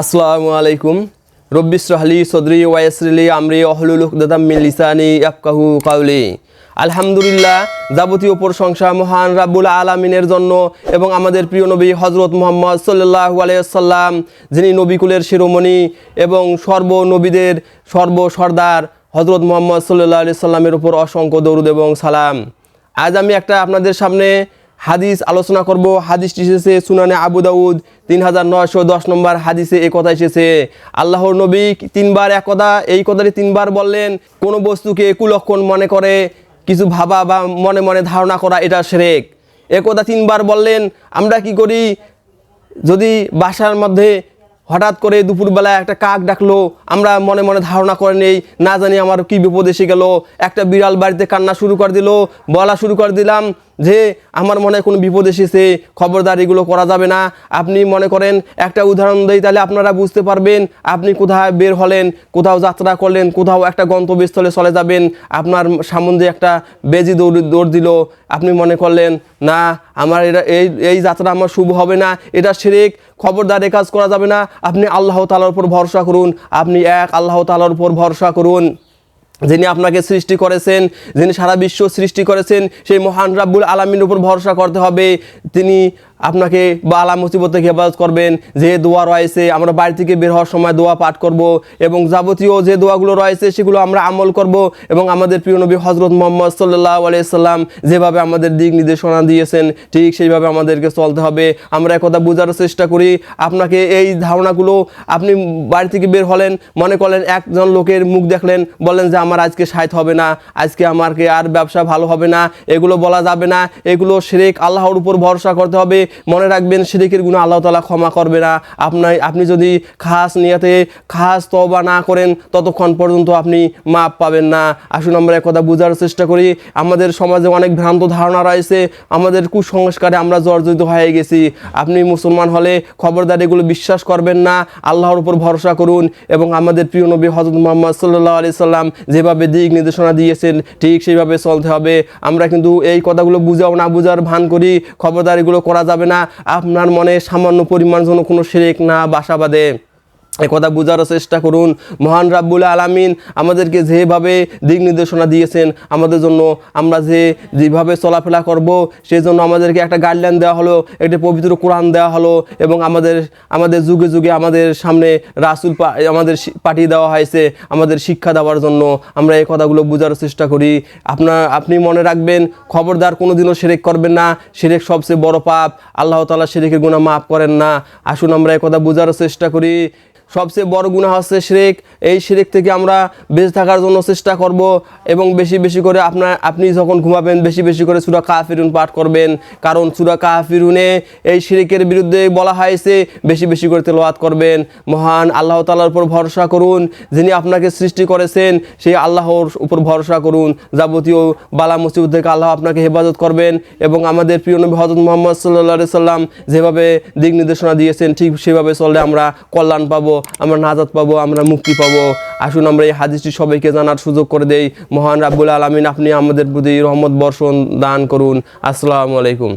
আসসালামু আলাইকুম। রব্বিসরাহলি সদরি ওয়াইসরিলি আমরি অহলুল উকদাতাম মিন লিসানি ইয়াফকাহু কাউলি আলহামদুলিল্লাহ, যাবতীয় প্রশংসা মহান রাব্বুল আলামিনের জন্য এবং আমাদের প্রিয় নবী হজরত মোহাম্মদ সাল্লাল্লাহু আলাইহি সাল্লাম যিনি নবীকুলের শিরোমণি এবং সর্ব নবীদের সর্ব সর্দার হজরত মোহাম্মদ সাল্লাল্লাহু আলাইহি সাল্লামের উপর অসংখ্য দরুদ এবং সালাম। আজ আমি একটা আপনাদের সামনে হাদিস আলোচনা করব। হাদিসটি এসেছে সুনানে আবু দাউদ, তিন হাজার নয়শো দশ নম্বর হাদিসে এই কথা এসেছে। আল্লাহর নবী তিনবার এক কথা, এই কথাটি তিনবার বললেন, কোনো বস্তুকে কুলক্ষণ মনে করে, কিছু ভাবা বা মনে মনে ধারণা করা এটা সেরেক। এ কথা তিনবার বললেন, আমরা কি করি? যদি বাসার মধ্যে হঠাৎ করে দুপুরবেলায় একটা কাক ডাকলো, আমরা মনে মনে ধারণা করে নেই, না জানি আমার কী বিপদ এসে গেল। একটা বিড়াল বাড়িতে কান্না শুরু করে দিল, বলা শুরু করে দিলাম যে আমার মনে কোনো বিপদ এসেছে খবরদার এগুলো করা যাবে না। আপনি মনে করেন, একটা উদাহরণ দিই তাহলে আপনারা বুঝতে পারবেন আপনি কোথায় বের হলেন, কোথাও যাত্রা করলেন, কোথাও একটা গন্তব্যস্থলে চলে যাবেন, আপনার সম্বন্ধে একটা বেজি দৌড় দৌড় দিল, আপনি মনে করলেন, না, আমার এটা, এই এই যাত্রা আমার শুভ হবে না, এটা শিরিক খবরদার এ কাজ করা যাবে না। আপনি আল্লাহ তালার উপর ভরসা করুন, আপনি এক আল্লাহ তালার উপর ভরসা করুন। যিনি আপনাকে সৃষ্টি করেছেন, যিনি সারা বিশ্ব সৃষ্টি করেছেন, সেই মহান রাব্বুল আলমীর উপর ভরসা করতে হবে। তিনি আপনাকে বা আলা মুসিবত থেকে হেফাজত করবেন। যে দোয়া রয়েছে, আমরা বাড়ি থেকে বের হওয়ার সময় দোয়া পাঠ করব এবং যাবতীয় যে দোয়াগুলো রয়েছে, সেগুলো আমরা আমল করব এবং আমাদের প্রিয় নবী হজরত মোহাম্মদ সাল্লাহ আলাইসাল্লাম যেভাবে আমাদের দিক নির্দেশনা দিয়েছেন, ঠিক সেইভাবে আমাদেরকে চলতে হবে। আমরা একথা বোঝার চেষ্টা করি, আপনাকে এই ধারণাগুলো আপনি বাড়ি থেকে বের হলেন, মনে করলেন একজন লোকের মুখ দেখলেন বলেন যে আমার আজকে সাইত হবে না, আজকে আমারকে আর ব্যবসা ভালো হবে না, এগুলো বলা যাবে না, এগুলো শিরিক আল্লাহর উপর ভরসা করতে হবে মনে রাখবেন শিরিকের গুণ আল্লাহ তালা ক্ষমা করবে না। আপনার আপনি যদি খাস নিয়াতে খাস তবা না করেন, ততক্ষণ পর্যন্ত আপনি মাপ পাবেন না। আসুন, আমরা কথা বোঝার চেষ্টা করি, আমাদের সমাজে অনেক ভ্রান্ত ধারণা রয়েছে, আমাদের কুসংস্কারে আমরা জর্জরিত হয়ে গেছি। আপনি মুসলমান হলে খবরদার এগুলো বিশ্বাস করবেন না, আল্লাহর উপর ভরসা করুন এবং আমাদের প্রিয় নবী হজরত মোহাম্মদ সাল্লাহ আলি সাল্লাম যেভাবে দিক নির্দেশনা দিয়েছেন, ঠিক সেইভাবে চলতে হবে। আমরা কিন্তু এই কথাগুলো বুঝাও না বুঝার ভান করি খবরদার এগুলো করা যাবে না। আপনার মনে সামান্য পরিমাণ যেন কোনো সেরেক না বাসা বাঁধে। একথা বোঝার চেষ্টা করুন। মহান রাব্বুল আলামিন আমাদেরকে যেভাবে দিক নির্দেশনা দিয়েছেন, আমাদের জন্য আমরা যে যেভাবে চলাফেরা করব সেই জন্য আমাদেরকে একটা গাইডলাইন দেওয়া হলো, একটা পবিত্র কোরআন দেওয়া হলো এবং আমাদের আমাদের যুগে যুগে আমাদের সামনে রাসুল আমাদের পাঠিয়ে দেওয়া হয়েছে আমাদের শিক্ষা দেওয়ার জন্য। আমরা এই কথাগুলো বোঝার চেষ্টা করি। আপনার, আপনি মনে রাখবেন, খবরদার কোনোদিনও সেরেক করবেন না। সেরেক সবচেয়ে বড় পাপ। আল্লাহ তালা সেরেকের গুণা মাফ করেন না। আসুন আমরা এই কথা বোঝার চেষ্টা করি। সবচেয়ে বড় গুণা হচ্ছে শিরেক। এই শিরেক থেকে আমরা বেঁচে থাকার জন্য চেষ্টা করব এবং বেশি বেশি করে আপনার আপনি যখন ঘুমাবেন, বেশি বেশি করে সুরা কাফিরুন পাঠ করবেন। কারণ সুরা কাফিরুনে এই শিরিকের বিরুদ্ধে বলা হয়েছে, বেশি বেশি করে তেলাওয়াত করবেন। মহান আল্লাহ তালার উপর ভরসা করুন। যিনি আপনাকে সৃষ্টি করেছেন, সেই আল্লাহর উপর ভরসা করুন। যাবতীয় বালা মুসিবত থেকে আল্লাহ আপনাকে হেফাজত করবেন এবং আমাদের প্রিয় নবী হজরত মোহাম্মদ সাল্লা সাল্লাম যেভাবে দিক নির্দেশনা দিয়েছেন, ঠিক সেভাবে চললে আমরা কল্যাণ পাবো। আমরা নাজাত পাবো, আমরা মুক্তি পাবো। আসুন আমরা এই হাদিসটি সবাইকে জানার সুযোগ করে দেই। মহান রাব্বুল আলমিন, আপনি আমাদের প্রতি রহমত বর্ষণ দান করুন। আসসালামু আলাইকুম।